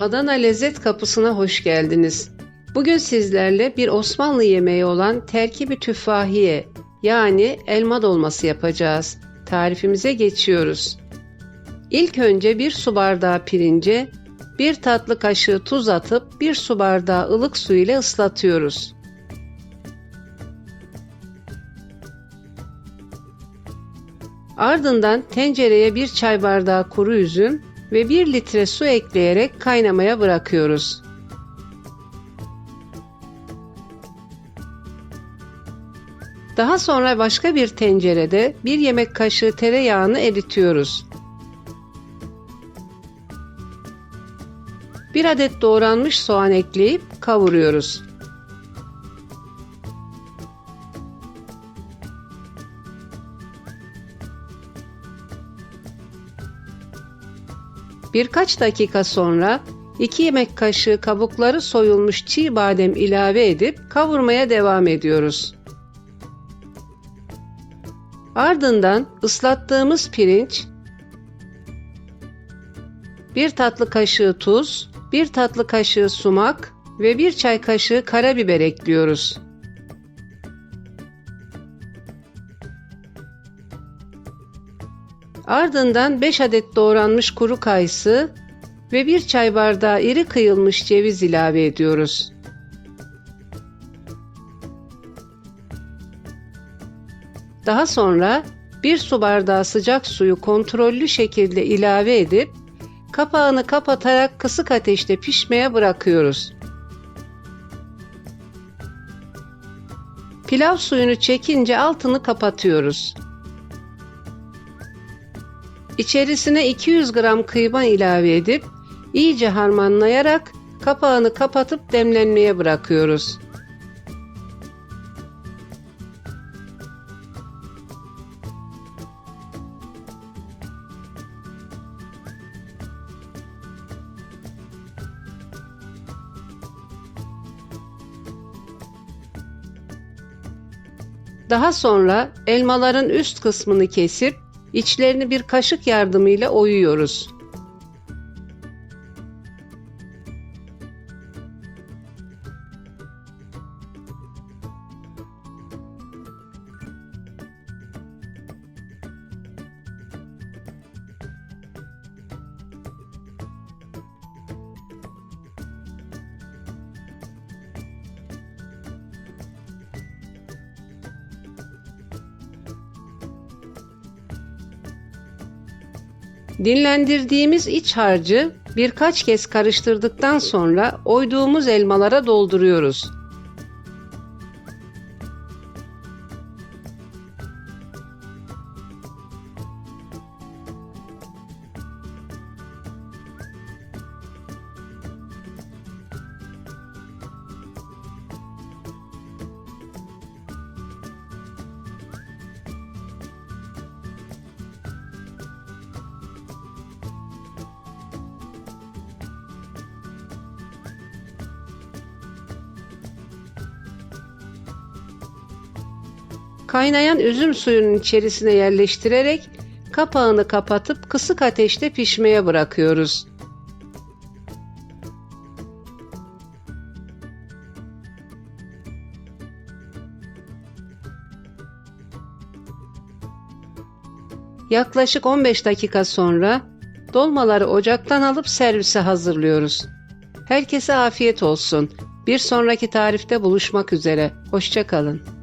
Adana Lezzet Kapısı'na hoş geldiniz. Bugün sizlerle bir Osmanlı yemeği olan terkibi tüffahiye yani elma dolması yapacağız. Tarifimize geçiyoruz. İlk önce bir su bardağı pirince bir tatlı kaşığı tuz atıp bir su bardağı ılık su ile ıslatıyoruz. Ardından tencereye bir çay bardağı kuru üzüm ve 1 litre su ekleyerek kaynamaya bırakıyoruz. Daha sonra başka bir tencerede bir yemek kaşığı tereyağını eritiyoruz. Bir adet doğranmış soğan ekleyip kavuruyoruz. Birkaç dakika sonra 2 yemek kaşığı kabukları soyulmuş çiğ badem ilave edip kavurmaya devam ediyoruz. Ardından ıslattığımız pirinç, 1 tatlı kaşığı tuz, 1 tatlı kaşığı sumak ve 1 çay kaşığı karabiber ekliyoruz. Ardından 5 adet doğranmış kuru kayısı ve 1 çay bardağı iri kıyılmış ceviz ilave ediyoruz. Daha sonra 1 su bardağı sıcak suyu kontrollü şekilde ilave edip kapağını kapatarak kısık ateşte pişmeye bırakıyoruz. Pilav suyunu çekince altını kapatıyoruz. İçerisine 200 gram kıyma ilave edip iyice harmanlayarak kapağını kapatıp demlenmeye bırakıyoruz. Daha sonra elmaların üst kısmını kesip içlerini bir kaşık yardımıyla oyuyoruz. Dinlendirdiğimiz iç harcı birkaç kez karıştırdıktan sonra oyduğumuz elmalara dolduruyoruz. Kaynayan üzüm suyunun içerisine yerleştirerek kapağını kapatıp kısık ateşte pişmeye bırakıyoruz. Yaklaşık 15 dakika sonra dolmaları ocaktan alıp servise hazırlıyoruz. Herkese afiyet olsun. Bir sonraki tarifte buluşmak üzere. Hoşçakalın.